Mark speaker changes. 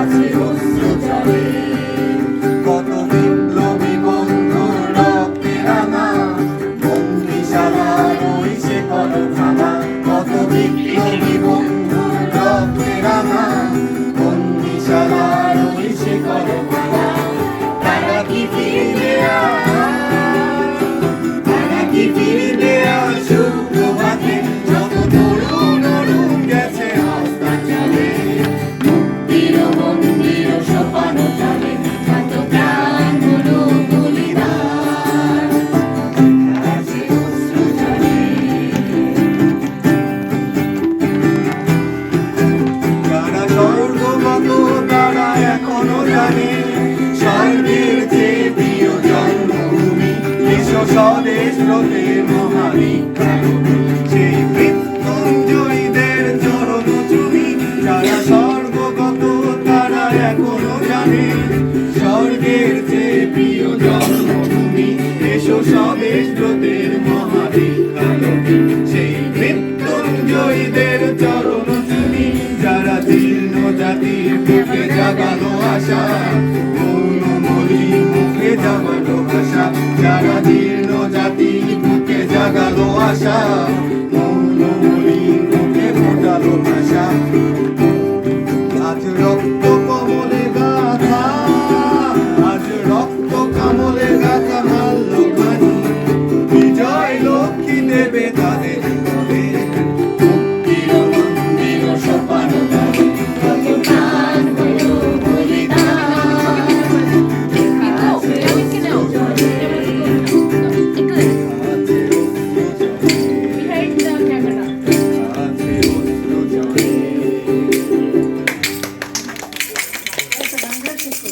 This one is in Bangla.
Speaker 1: আছে অশ্রু জলে। কত বিপ্লবী বন্ধুর রক্তে রাঙা বন্দিশালা রয়েছে কত ভাঙা কত বিপ্লবী বন্ধুর রক্তে রাঙা। বন্দিশালা রয়েছে কত স্বর্গের যে প্রিয় জন্মভূমি, বিশ্ব স্বদেশ ব্রতের মহাবিখ্যাত। সেই মৃত্যুঞ্জয়ীদের চরণ চুমি যারা স্বর্গগত, তারা এখনও জানে। স্বর্গের যে প্রিয় জন্মভূমি, এসো স্বদেশ ব্রতের মহাবিখ্যাত। সেই মৃত্যুঞ্জয়ীদের চরণ চুমি যারা জীর্ণ জাতির বুকে জাগালো আশা ভাষা মৌলমণি বুকে ফোটালো ভাষা। আজ রক্ত কমলে গাথা, আজ রক্ত কমলে গাথা মাল্য বিজয় লক্ষ্মী দেবে
Speaker 2: Дякую.